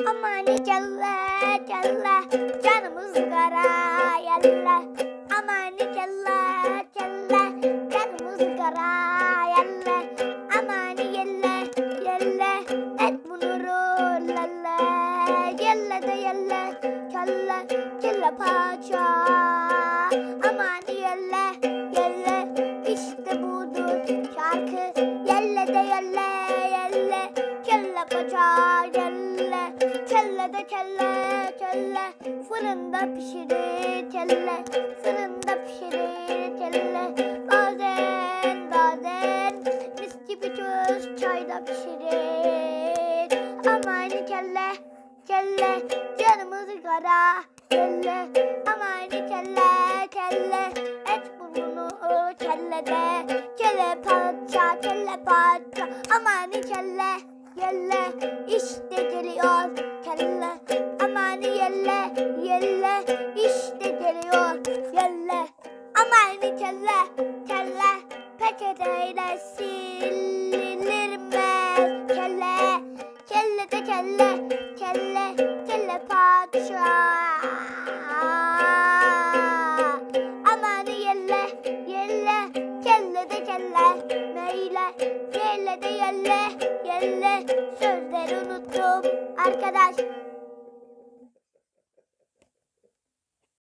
Aman kelle kelle canımız kara yelle. Aman kelle kelle canımız kara yelle. Aman yelle yelle et bunu rollelle. Yelle de yelle kelle kelle paça. Aman yelle yelle işte budur şarkı. Yelle de yelle yelle kelle paça. Kelle de kelle kelle fırında pişirir kelle. Fırında pişirir kelle. Bazen bazen mis gibi göz çayda pişirir. Aman kelle kelle canımız kara kelle. Aman kelle kelle et burnunu kellede. Kelle parça kelle parça aman kelle yelle işte geliyor kelle. Aman yelle yelle işte geliyor yelle. Aman kelle kelle peçeteyle silinirmez kelle. Kelle de kelle kelle kelle parça. Aman yelle yelle kelle de kelle meyle yelle de yelle yelle sözleri unuttum. Arkadaş